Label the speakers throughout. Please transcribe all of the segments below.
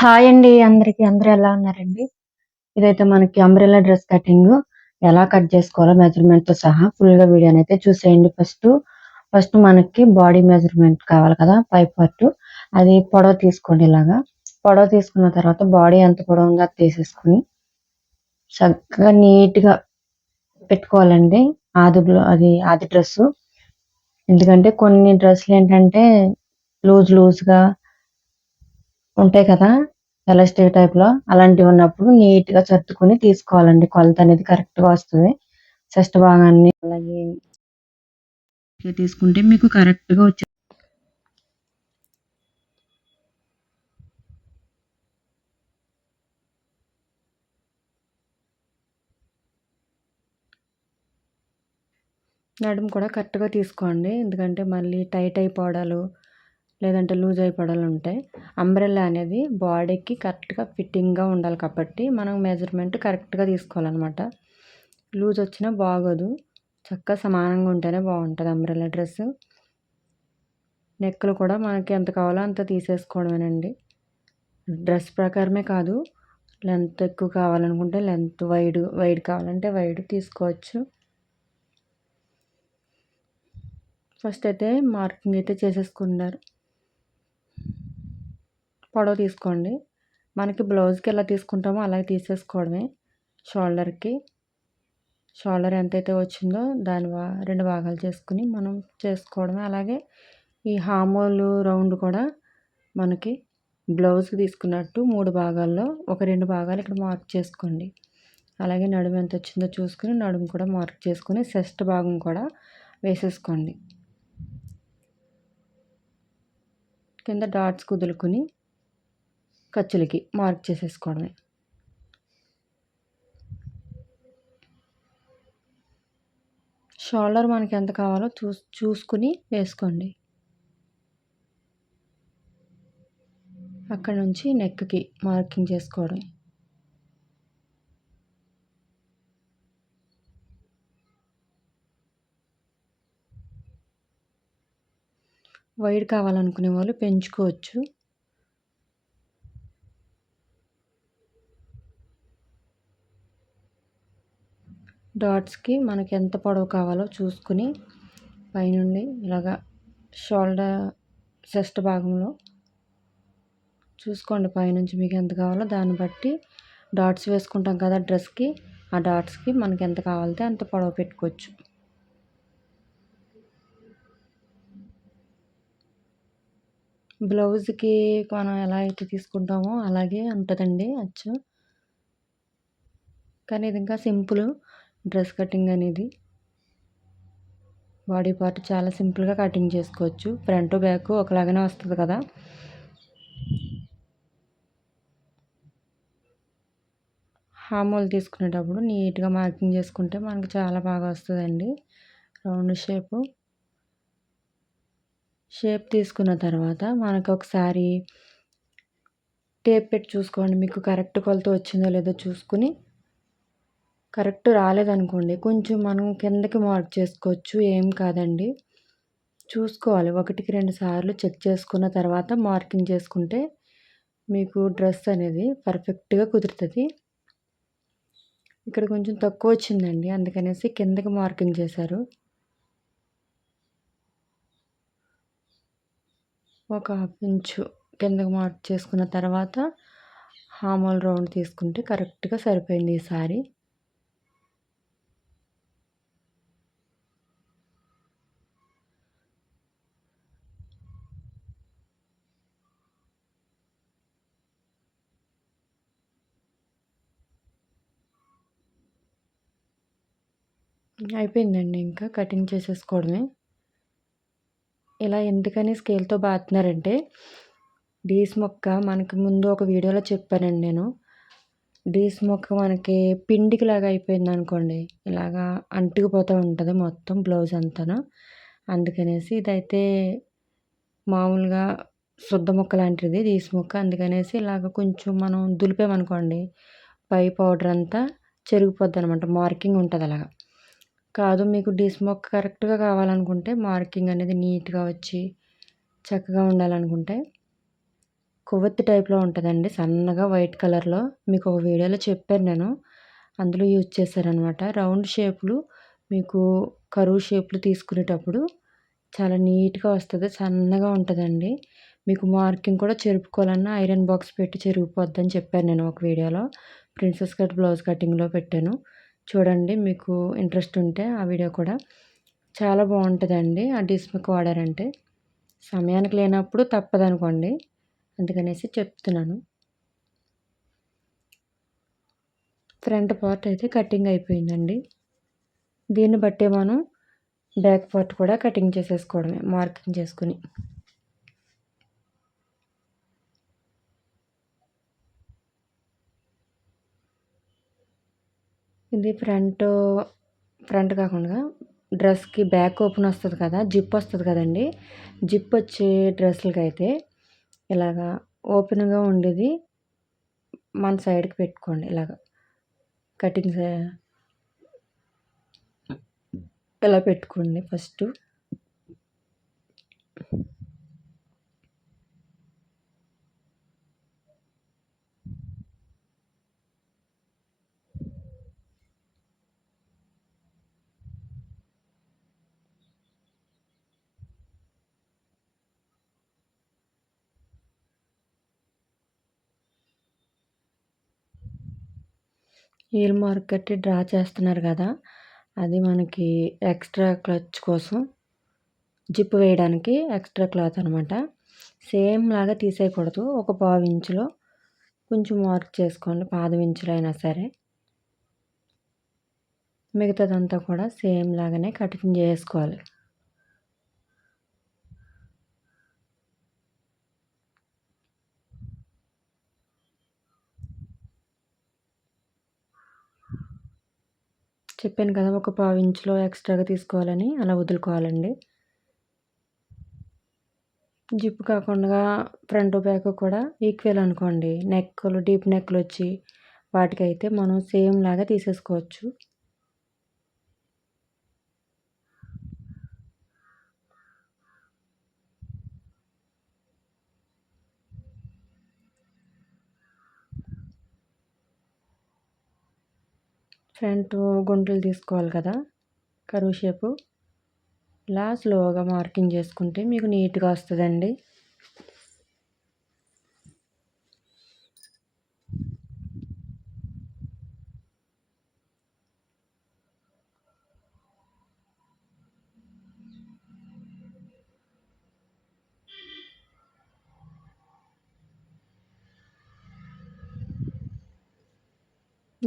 Speaker 1: Hi అండి అందరికి. అందరూ ఎలా ఉన్నారండి? ఇదైతే మనకి అంబ్రెల్లా డ్రెస్ కటింగ్ ఎలా కట్ చేసుకోవాలో మెజర్మెంట్తో సహా ఫుల్గా వీడియోని అయితే చూసేయండి ఫస్ట్ ఫస్ట్ మనకి బాడీ మెజర్మెంట్ కావాలి కదా పై పార్ట్ అది పొడవ తీసుకోండి ఇలాగా. పొడవ తీసుకున్న తర్వాత బాడీ ఎంత పొడవు ఉందో అది తీసేసుకుని చక్కగా నీట్గా పెట్టుకోవాలండి. ఆది అది ఆది డ్రెస్ ఎందుకంటే కొన్ని డ్రెస్సులు ఏంటంటే లూజ్ లూజ్గా ఉంటాయి కదా ఎలాస్టిక్ టైప్లో. అలాంటివి ఉన్నప్పుడు నీట్గా సర్దుకుని తీసుకోవాలండి. కొలత అనేది కరెక్ట్గా వస్తుంది. చెస్ట్ భాగాన్ని అలాగే తీసుకుంటే మీకు కరెక్ట్గా వచ్చి నడుము కూడా కరెక్ట్గా తీసుకోండి. ఎందుకంటే మళ్ళీ టైట్ అయిపోవడాలు లేదంటే లూజ్ అయిపోవడాలు ఉంటాయి. అంబ్రెల్లా అనేది బాడీకి కరెక్ట్గా ఫిట్టింగ్గా ఉండాలి కాబట్టి మనం మెజర్మెంట్ కరెక్ట్గా తీసుకోవాలన్నమాట. లూజ్ వచ్చినా బాగోదు. చక్కగా సమానంగా ఉంటేనే బాగుంటుంది అంబ్రెల్లా డ్రెస్ నెక్కులు కూడా మనకి ఎంత కావాలో అంత తీసేసుకోవడమేనండి. డ్రెస్ ప్రకారమే కాదు లెంత్ ఎక్కువ కావాలనుకుంటే లెంత్ వైడ్ వైడ్ కావాలంటే వైడ్ తీసుకోవచ్చు. ఫస్ట్ అయితే మార్కింగ్ అయితే చేసేసుకున్నారు. పొడవు తీసుకోండి. మనకి బ్లౌజ్కి ఎలా తీసుకుంటామో అలాగే తీసేసుకోవడమే. షోల్డర్కి షోల్డర్ ఎంతైతే వచ్చిందో దాని రెండు భాగాలు చేసుకుని మనం చేసుకోవడమే. అలాగే ఈ హామోలు రౌండ్ కూడా మనకి బ్లౌజ్కి తీసుకున్నట్టు మూడు భాగాల్లో ఒక రెండు భాగాలు ఇక్కడ మార్క్ చేసుకోండి. అలాగే నడుము ఎంత వచ్చిందో చూసుకుని నడుము కూడా మార్క్ చేసుకుని సెస్ట్ భాగం కూడా వేసేసుకోండి. కింద డాట్స్ కుదులుకుని ఖర్చులకి మార్క్ చేసేసుకోవడమే. షోల్డర్ మనకి ఎంత కావాలో చూ చూసుకుని వేసుకోండి. అక్కడ నుంచి నెక్కి మార్కింగ్ చేసుకోవడం వైడ్ కావాలనుకునే వాళ్ళు పెంచుకోవచ్చు. డాట్స్కి మనకి ఎంత పొడవు కావాలో చూసుకుని పైనుండి ఇలాగా షోల్డర్ చెస్ట్ భాగంలో చూసుకోండి పైనుంచి మీకు ఎంత కావాలో. దాన్ని బట్టి డాట్స్ వేసుకుంటాం కదా డ్రెస్కి. ఆ డాట్స్కి మనకి ఎంత కావాలితే అంత పొడవు పెట్టుకోవచ్చు. బ్లౌజ్కి మనం ఎలా అయితే తీసుకుంటామో అలాగే ఉంటుందండి అచ్చు. కానీ ఇది ఇంకా సింపుల్. డ్రెస్ కటింగ్ అనేది. బాడీ పార్ట్ చాలా సింపుల్గా కటింగ్ చేసుకోవచ్చు. ఫ్రంట్ బ్యాక్ ఒకలాగానే వస్తుంది కదా. హామోలు తీసుకునేటప్పుడు నీట్గా మార్కింగ్ చేసుకుంటే మనకు చాలా బాగా వస్తుందండి. Round shape. షేప్ తీసుకున్న తర్వాత మనకు ఒకసారి టేప్ పెట్టి చూసుకోండి. మీకు కరెక్ట్ కొలత వచ్చిందో లేదో చూసుకుని కరెక్ట్ రాలేదనుకోండి కొంచెం మనం కిందకి మార్క్ చేసుకోవచ్చు ఏం కాదండి. చూసుకోవాలి. ఒకటికి రెండు సార్లు చెక్ చేసుకున్న తర్వాత మార్కింగ్ చేసుకుంటే మీకు డ్రెస్ అనేది పర్ఫెక్ట్గా కుదురుతుంది. ఇక్కడ కొంచెం తక్కువ వచ్చిందండి అందుకనేసి కిందకి మార్కింగ్ చేశారు. ఒక హాఫ్ ఇంచు కిందకి మార్క్ చేసుకున్న తర్వాత హామోల్ రౌండ్ తీసుకుంటే కరెక్ట్గా సరిపోయింది ఈసారి అయిపోయిందండి ఇంకా కటింగ్ చేసేసుకోవడమే. ఇలా ఎందుకని స్కేల్తో బాతున్నారంటే డీస్ మొక్క మనకి ముందు ఒక వీడియోలో చెప్పానండి నేను. డీస్ మొక్క మనకి పిండికి లాగా అయిపోయింది అనుకోండి ఇలాగా అంటుకుపోతూ ఉంటుంది మొత్తం బ్లౌజ్ అంతా అందుకనేసి ఇదైతే మామూలుగా శుద్ధ మొక్క లాంటిది డీస్ మొక్క. అందుకనేసి ఇలాగ కొంచెం మనం దులిపామనుకోండి పై పౌడర్ అంతా చెరిగిపోద్ది అనమాట మార్కింగ్ ఉంటుంది అలాగా కాదు మీకు డిస్మోక్ కరెక్ట్గా కావాలనుకుంటే మార్కింగ్ అనేది నీట్గా వచ్చి చక్కగా ఉండాలనుకుంటే కొవ్వొత్తి టైప్‌లో ఉంటుందండి సన్నగా వైట్ కలర్‌లో మీకు ఒక వీడియోలో చెప్పాను నేను. అందులో యూజ్ చేశారనమాట. రౌండ్ షేపులు మీకు కరువు షేప్‌లు తీసుకునేటప్పుడు చాలా నీట్‌గా వస్తుంది సన్నగా ఉంటుందండి మీకు మార్కింగ్ కూడా చెరుపుకోవాలన్నా ఐరన్ బాక్స్ పెట్టి చెరిగిపోద్దని చెప్పాను నేను ఒక వీడియోలో. ప్రిన్సెస్ కట్ బ్లౌజ్ కటింగ్‌లో పెట్టాను. చూడండి మీకు ఇంట్రెస్ట్ ఉంటే ఆ వీడియో కూడా. చాలా బాగుంటుందండి ఆ డిస్మిక్ వాడారంటే. సమయానికి లేనప్పుడు తప్పదనుకోండి. అందుకనేసి చెప్తున్నాను. ఫ్రంట్ పార్ట్ అయితే కటింగ్ అయిపోయిందండి. దీన్ని బట్టే మనం బ్యాక్ పార్ట్ కూడా కటింగ్ చేసేసుకోవడమే మార్కింగ్ చేసుకొని. ఇది ఫ్రంట్ ఫ్రంట్ కాకుండా డ్రెస్‌కి బ్యాక్ ఓపెన్ వస్తుంది కదా! జిప్ వస్తుంది కదండీ! జిప్ వచ్చే డ్రెస్సులకైతే ఇలాగా ఓపెన్‌గా ఉండేది మన సైడ్‌కి పెట్టుకోండి ఇలాగ. కటింగ్ సై ఇలా పెట్టుకోండి ఫస్ట్ హీల్ మార్క్ కట్టి డ్రా చేస్తున్నారు కదా! అది మనకి ఎక్స్ట్రా క్లచ్ కోసం జిప్ వేయడానికి ఎక్స్ట్రా క్లాత్ అనమాట. సేమ్ లాగా తీసేయకూడదు. ఒక పావు ఇంచులో కొంచెం మార్క్ చేసుకోండి. పాదం ఇంచులో అయినా సరే. మిగతాదంతా కూడా సేమ్ లాగానే కటింగ్ చేసుకోవాలి. చెప్పాను కదా! ఒక పావు ఇంచులో ఎక్స్ట్రాగా తీసుకోవాలని అలా వదులుకోవాలండి. జిప్ కాకుండా ఫ్రంట్ బ్యాక్ కూడా ఈక్వల్ అనుకోండి. నెక్కులు డీప్ నెక్లు వచ్చి వాటికైతే మనం సేమ్ లాగా తీసేసుకోవచ్చు. ఫ్రంట్ గుంటలు తీసుకోవాలి కదా! కరువు షేపు. ఇలా స్లోగా మార్కింగ్ చేసుకుంటే మీకు నీట్‌గా వస్తుందండి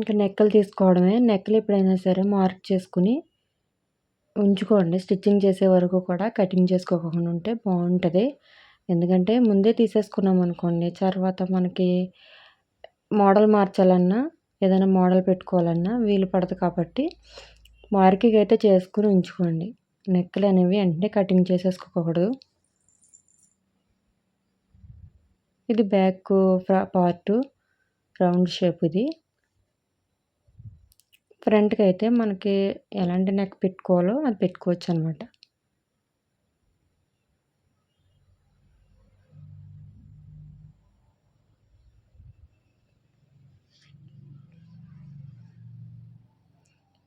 Speaker 1: ఇంకా నెక్కలు తీసుకోవడమే. నెక్కలు ఎప్పుడైనా సరే మార్క్ చేసుకొని ఉంచుకోండి. స్టిచ్చింగ్ చేసే వరకు కూడా కటింగ్ చేసుకోకుండా ఉంటే బాగుంటుంది ఎందుకంటే ముందే తీసేసుకున్నాం అనుకోండి తర్వాత మనకి మోడల్ మార్చాలన్నా ఏదైనా మోడల్ పెట్టుకోవాలన్నా వీలు పడదు కాబట్టి మార్కింగ్ అయితే చేసుకుని ఉంచుకోండి. నెక్కలు అనేవి వెంటనే కటింగ్ చేసేసుకోకూడదు. ఇది బ్యాక్ పార్ట్ రౌండ్ షేప్ ఇది. ఫ్రంట్‌కి అయితే మనకి ఎలాంటి నెక్ పెట్టుకోవాలో అది పెట్టుకోవచ్చు అనమాట.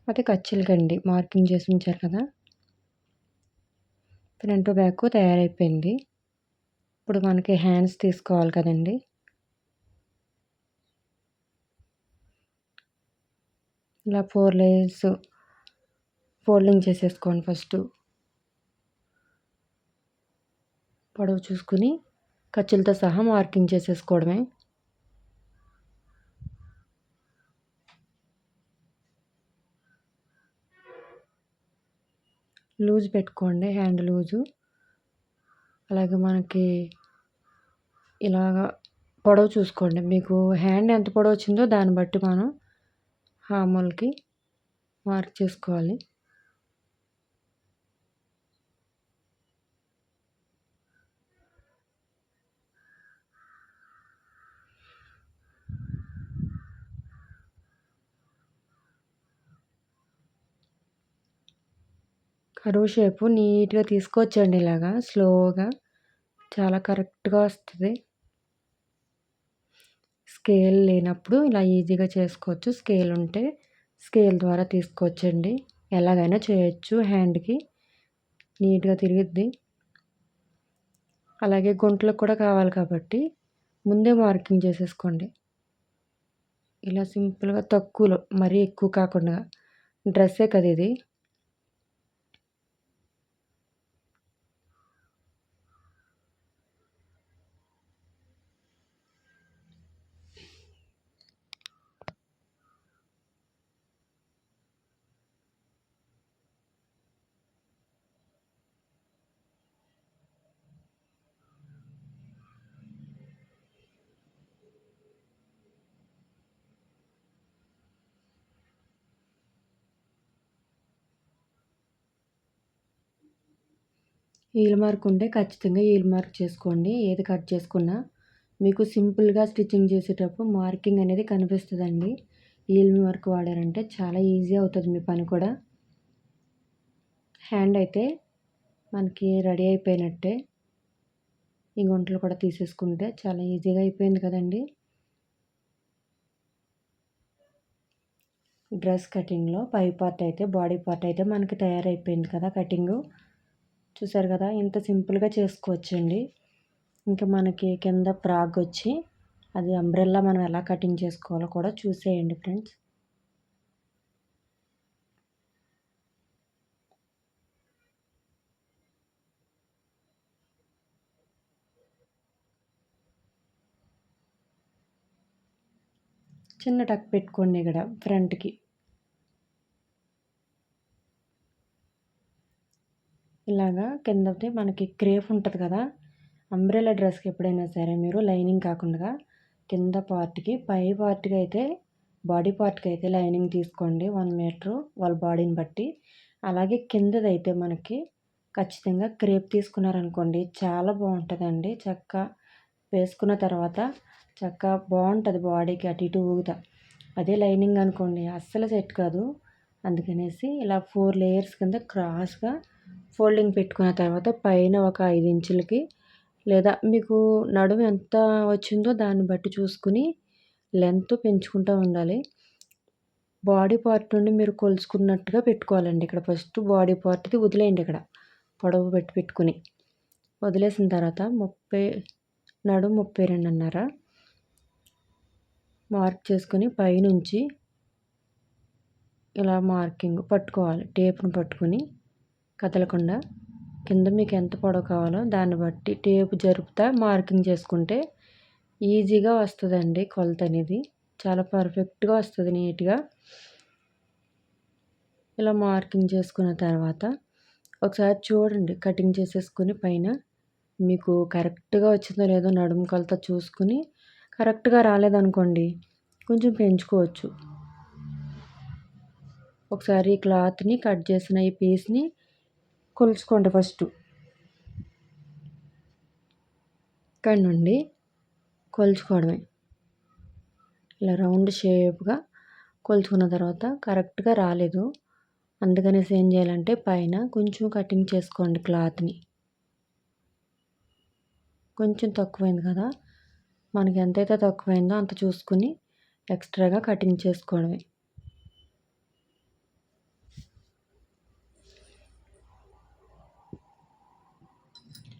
Speaker 1: అది ఖర్చులకండి మార్కింగ్ చేసి ఉంచారు కదా! ఫ్రంట్ బ్యాక్ తయారైపోయింది. ఇప్పుడు మనకి హ్యాండ్స్ తీసుకోవాలి కదండి ఇలా ఫోర్ లేయర్స్ ఫోల్డింగ్ చేసేసుకోండి ఫస్ట్ పొడవు చూసుకొని ఖర్చులతో సహా మార్కింగ్ చేసేసుకోవడమే. లూజ్ పెట్టుకోండి హ్యాండ్ లూజు. అలాగే మనకి ఇలాగా పొడవు చూసుకోండి. మీకు హ్యాండ్ ఎంత పొడవు వచ్చిందో దాన్ని బట్టి మనం హామోల్కి మార్చేసుకోవాలి కరువు షేపు నీట్‌గా తీసుకొచ్చండి ఇలాగా స్లోగా. చాలా కరెక్ట్‌గా వస్తుంది స్కేల్ లేనప్పుడు ఇలా ఈజీగా చేసుకోవచ్చు. స్కేల్ ఉంటే స్కేల్ ద్వారా తీసుకోవచ్చండి. ఎలాగైనా చేయొచ్చు హ్యాండ్కి. నీట్గా తిరిగిద్ది. అలాగే గుంటలకు కూడా కావాలి కాబట్టి ముందే మార్కింగ్ చేసేసుకోండి. ఇలా సింపుల్గా తక్కువలో మరీ ఎక్కువ కాకుండా డ్రెస్సే కదా ఇది. ఈల్ మార్క్ ఉంటే ఖచ్చితంగా ఈల్ మార్క్ చేసుకోండి. ఏది కట్ చేసుకున్నా మీకు సింపుల్గా స్టిచ్చింగ్ చేసేటప్పుడు మార్కింగ్ అనేది కనిపిస్తుందండి. ఈల్ మార్క్ వాడారంటే చాలా ఈజీ అవుతుంది మీ పని కూడా. హ్యాండ్ అయితే మనకి రెడీ అయిపోయినట్టే. ఈ గుంటలు కూడా తీసేసుకుంటే చాలా ఈజీగా అయిపోయింది కదండి. డ్రెస్ కటింగ్లో పై పార్ట్ అయితే బాడీ పార్ట్ అయితే మనకి తయారైపోయింది కదా కటింగు. చూసారు కదా ఇంత సింపుల్గా చేసుకోవచ్చండి. ఇంకా మనకి కింద ప్రాగ్ వచ్చి అది అంబ్రెల్లా మనం ఎలా కటింగ్ చేసుకోవాలో కూడా చూసేయండి ఫ్రెండ్స్. చిన్న టక్ పెట్టుకోండి ఇక్కడ ఫ్రంట్కి. ఇలాగా కిందటి మనకి క్రేఫ్ ఉంటుంది కదా అంబ్రెలా డ్రెస్కి ఎప్పుడైనా సరే మీరు లైనింగ్ కాకుండా కింద పార్ట్కి పై పార్ట్కి అయితే బాడీ పార్ట్కి అయితే లైనింగ్ తీసుకోండి వన్ మీటరు వాళ్ళ బాడీని బట్టి. అలాగే కిందదైతే మనకి ఖచ్చితంగా క్రేప్ తీసుకున్నారనుకోండి చాలా బాగుంటుందండి. చక్క వేసుకున్న తర్వాత చక్క బాగుంటుంది బాడీకి అటు ఇటు ఊగుతా. అదే లైనింగ్ అనుకోండి అస్సలు సెట్ కాదు. అందుకనేసి ఇలా ఫోర్ లేయర్స్ కింద క్రాస్గా ఫోల్డింగ్ పెట్టుకున్న తర్వాత పైన ఒక ఐదు ఇంచులకి లేదా మీకు నడుము ఎంత వచ్చిందో దాన్ని బట్టి చూసుకుని లెంత్ పెంచుకుంటూ ఉండాలి. బాడీ పార్ట్ నుండి మీరు కొలుసుకున్నట్టుగా పెట్టుకోవాలండి ఇక్కడ. ఫస్ట్ బాడీ పార్ట్ది వదిలేయండి ఇక్కడ. పొడవు పెట్టి పెట్టుకుని. వదిలేసిన తర్వాత ముప్పై నడుము ముప్పై రెండు అన్నారా మార్క్ చేసుకొని పైనుంచి ఇలా మార్కింగ్ పట్టుకోవాలి. టేప్ను పట్టుకొని కదలకుండా కింద మీకు ఎంత పొడవు కావాలో దాన్ని బట్టి టేపు జరుపుతా మార్కింగ్ చేసుకుంటే ఈజీగా వస్తుందండి కొలత అనేది. చాలా పర్ఫెక్ట్గా వస్తుంది నీట్గా. ఇలా మార్కింగ్ చేసుకున్న తర్వాత ఒకసారి చూడండి కటింగ్ చేసేసుకుని పైన మీకు కరెక్ట్గా వచ్చిందో లేదో నడుము కొలత చూసుకుని కరెక్ట్గా రాలేదనుకోండి కొంచెం పెంచుకోవచ్చు. ఒకసారి క్లాత్ని కట్ చేసిన ఈ పీస్ని కొలుచుకోండి ఫస్ట్. ఇక్కడ నుండి కొలుచుకోవడమే. ఇలా రౌండ్ షేప్గా కొలుచుకున్న తర్వాత కరెక్ట్గా రాలేదు. అందుకనేసి ఏం చేయాలంటే పైన కొంచెం కటింగ్ చేసుకోండి క్లాత్ని. కొంచెం తక్కువైంది కదా. మనకి ఎంతైతే తక్కువైందో అంత చూసుకుని ఎక్స్ట్రాగా కటింగ్ చేసుకోవడమే.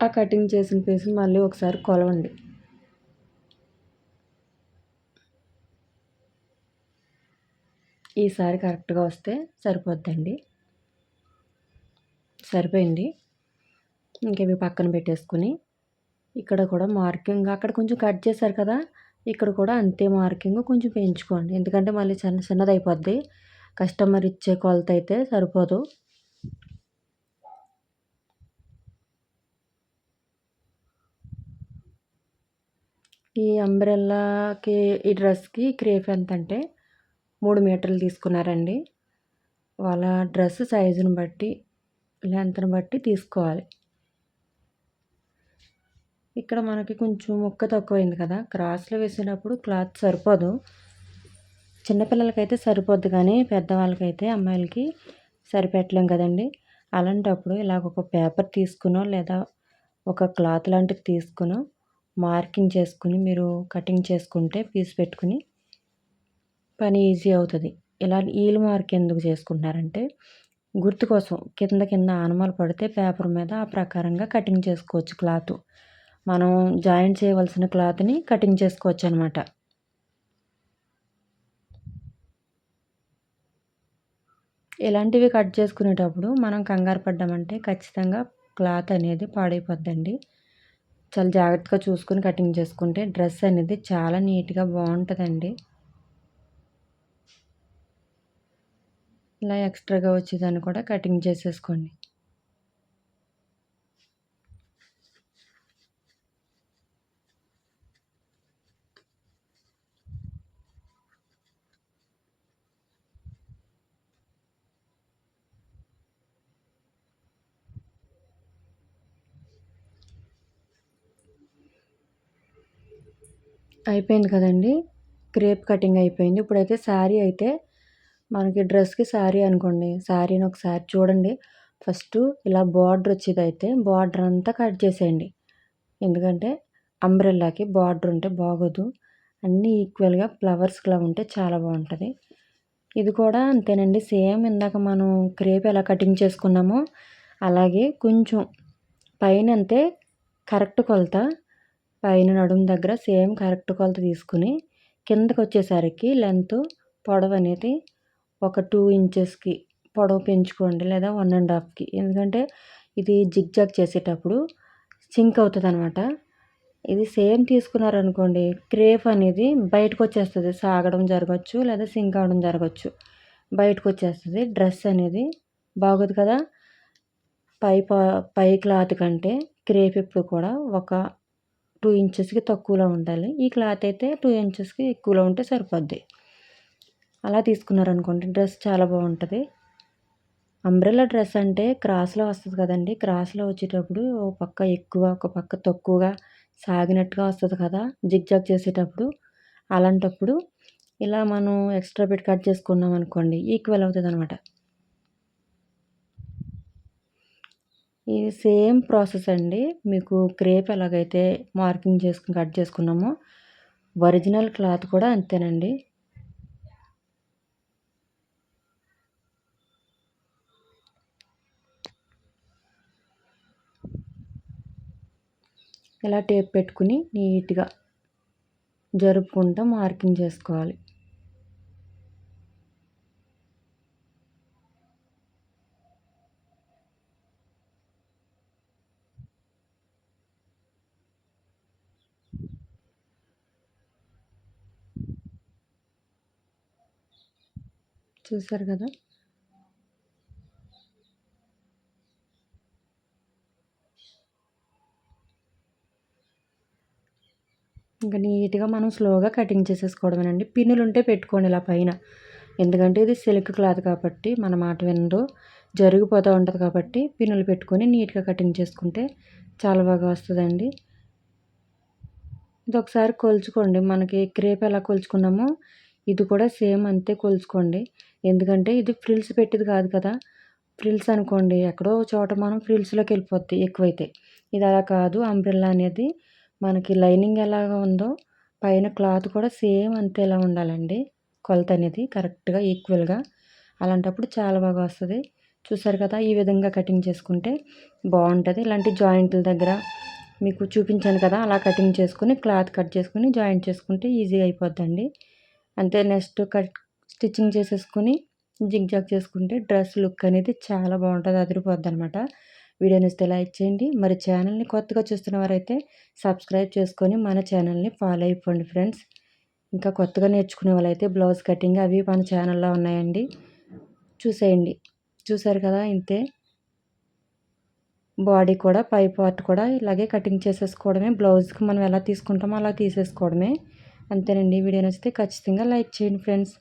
Speaker 1: ఆ కటింగ్ చేసిన పీస్ మళ్ళీ ఒకసారి కొలవండి. ఈసారి కరెక్ట్గా వస్తే సరిపోద్దండి. సరిపోయింది. ఇంకేమి పక్కన పెట్టేసుకుని ఇక్కడ కూడా మార్కింగ్ అక్కడ కొంచెం కట్ చేశారు కదా ఇక్కడ కూడా అంతే మార్కింగ్ కొంచెం పెంచుకోండి. ఎందుకంటే మళ్ళీ చిన్న చిన్నది అయిపోద్ది కస్టమర్ ఇచ్చే కొలత అయితే సరిపోదు. ఈ అంబ్రెల్లాకి ఈ డ్రెస్కి క్రేప్ ఎంత అంటే మూడు మీటర్లు తీసుకున్నారండి. వాళ్ళ డ్రెస్ సైజుని బట్టి లెంత్ని బట్టి తీసుకోవాలి. ఇక్కడ మనకి కొంచెం ముక్క తక్కువైంది కదా క్రాస్లో వేసినప్పుడు క్లాత్ సరిపోదు. చిన్నపిల్లలకైతే సరిపోద్ది కానీ పెద్దవాళ్ళకైతే అమ్మాయిలకి సరిపెట్టలేం కదండి. అలాంటప్పుడు ఇలాగ ఒక పేపర్ తీసుకునో లేదా ఒక క్లాత్ లాంటిది తీసుకునో మార్కింగ్ చేసుకుని మీరు కటింగ్ చేసుకుంటే పీస్ పెట్టుకుని పని ఈజీ అవుతుంది. ఇలా ఈల్ మార్క్ ఎందుకు చేసుకుంటున్నారంటే గుర్తు కోసం కింద కింద ఆనమాలు పడితే పేపర్ మీద ఆ ప్రకారంగా కటింగ్ చేసుకోవచ్చు క్లాత్. మనం జాయింట్ చేయవలసిన క్లాత్ని కటింగ్ చేసుకోవచ్చు అనమాట ఇలాంటివి కట్ చేసుకునేటప్పుడు మనం కంగారు పడ్డామంటే ఖచ్చితంగా క్లాత్ అనేది పాడైపోద్దండి. చాలా జాగ్రత్తగా చూసుకొని కటింగ్ చేసుకుంటే డ్రెస్ అనేది చాలా నీట్గా బాగుంటుందండి. ఇలా ఎక్స్ట్రాగా వచ్చేదాన్ని కూడా కటింగ్ చేసేసుకోండి. అయిపోయింది కదండి. క్రేప్ కటింగ్ అయిపోయింది. ఇప్పుడైతే శారీ అయితే మనకి డ్రెస్కి శారీ అనుకోండి. శారీని ఒకసారి చూడండి. ఫస్ట్ ఇలా బార్డర్ వచ్చేది అయితే బార్డర్ అంతా కట్ చేసేయండి. ఎందుకంటే అంబ్రెల్లాకి బార్డర్ ఉంటే బాగోదు. అన్నీ ఈక్వల్గా ఫ్లవర్స్లా ఉంటే చాలా బాగుంటుంది. ఇది కూడా అంతేనండి. సేమ్ ఇందాక మనం క్రేప్ ఎలా కటింగ్ చేసుకున్నామో అలాగే కొంచెం పైన అంతే కరెక్ట్ కొలత. పైన నడుము దగ్గర సేమ్ కరెక్ట్ కొలత తీసుకుని కిందకి వచ్చేసరికి లెంత్ పొడవు అనేది ఒక టూ ఇంచెస్కి పొడవు పెంచుకోండి లేదా వన్ అండ్ హాఫ్కి. ఎందుకంటే ఇది జిగ్జాగ్ చేసేటప్పుడు సింక్ అవుతుంది అనమాట ఇది సేమ్ తీసుకున్నారనుకోండి క్రేప్ అనేది బయటకు వచ్చేస్తుంది. సాగడం జరగచ్చు లేదా సింక్ అవడం జరగచ్చు. బయటకు వచ్చేస్తుంది. డ్రెస్ అనేది బాగోదు కదా. పై పై క్లాత్ కంటే క్రేప్ ఎప్పుడు కూడా ఒక టూ ఇంచెస్కి తక్కువలో ఉండాలి. ఈ క్లాత్ అయితే టూ ఇంచెస్కి ఎక్కువలో ఉంటే సరిపోద్ది. అలా తీసుకున్నారనుకోండి డ్రెస్ చాలా బాగుంటుంది. అంబ్రెల్లా డ్రెస్ అంటే క్రాస్లో వస్తుంది కదండి. క్రాస్లో వచ్చేటప్పుడు ఒక పక్క ఎక్కువ ఒక పక్క తక్కువగా సాగినట్టుగా వస్తుంది కదా జిగ్జాగ్ చేసేటప్పుడు. అలాంటప్పుడు ఇలా మనం ఎక్స్ట్రా పెట్టి కట్ చేసుకున్నాం అనుకోండి ఈక్వల్ అవుతుంది అనమాట ఇది సేమ్ ప్రాసెస్ అండి. మీకు క్రేప్ ఎలాగైతే మార్కింగ్ చేసుకుని కట్ చేసుకున్నామో ఒరిజినల్ క్లాత్ కూడా అంతేనండి. ఇలా టేప్ పెట్టుకుని నీట్గా జరుపుకుంటూ మార్కింగ్ చేసుకోవాలి. చూసారు కదా? ఇంకా నీట్గా మనం స్లోగా కటింగ్ చేసేసుకోవడమేనండి. పిన్నులు ఉంటే పెట్టుకోండి ఇలా పైన. ఎందుకంటే ఇది సిల్క్ క్లాత్ కాబట్టి మన మాట వినరు. జరిగిపోతూ ఉంటుంది కాబట్టి పిన్నులు పెట్టుకొని నీట్గా కటింగ్ చేసుకుంటే చాలా బాగా వస్తుందండి. ఇది ఒకసారి కొలుచుకోండి. మనకి క్రేప్ ఎలా కొలుచుకున్నామో ఇది కూడా సేమ్ అంతే కొలుచుకోండి. ఎందుకంటే ఇది ఫ్రిల్స్ పెట్టేది కాదు కదా. ఫ్రిల్స్ అనుకోండి ఎక్కడో చోట మనం ఫ్రిల్స్లోకి వెళ్ళిపోద్ది ఎక్కువైతే. ఇది అలా కాదు. అంబ్రెల్లా అనేది మనకి లైనింగ్ ఎలాగ ఉందో పైన క్లాత్ కూడా సేమ్ అంతే ఎలా ఉండాలండి. కొలత అనేది కరెక్ట్గా ఈక్వల్గా. అలాంటప్పుడు చాలా బాగా వస్తుంది. చూసారు కదా ఈ విధంగా కటింగ్ చేసుకుంటే బాగుంటుంది. ఇలాంటి జాయింట్ల దగ్గర మీకు చూపించాను కదా అలా కటింగ్ చేసుకుని క్లాత్ కట్ చేసుకుని జాయింట్ చేసుకుంటే ఈజీగా అయిపోద్దండి. అంతే నెక్స్ట్ కట్ స్టిచ్చింగ్ చేసేసుకుని జిగ్జాగ్ చేసుకుంటే డ్రెస్ లుక్ అనేది చాలా బాగుంటుంది అదిరిపోద్ది అనమాట వీడియోని ఇస్తే లైక్ చేయండి. మరి ఛానల్ని కొత్తగా చూస్తున్న వారైతే సబ్స్క్రైబ్ చేసుకొని మన ఛానల్ని ఫాలో అయిపోండి ఫ్రెండ్స్. ఇంకా కొత్తగా నేర్చుకునే వాళ్ళైతే బ్లౌజ్ కటింగ్ అవి మన ఛానల్లో ఉన్నాయండి. చూసేయండి. చూసారు కదా ఇంతే. బాడీ కూడా పై పార్ట్ కూడా ఇలాగే కటింగ్ చేసేసుకోవడమే బ్లౌజ్కి మనం ఎలా తీసుకుంటామో అలా తీసేసుకోవడమే. అంతేనండి. వీడియో నచ్చితే ఖచ్చితంగా లైక్ చేయండి ఫ్రెండ్స్.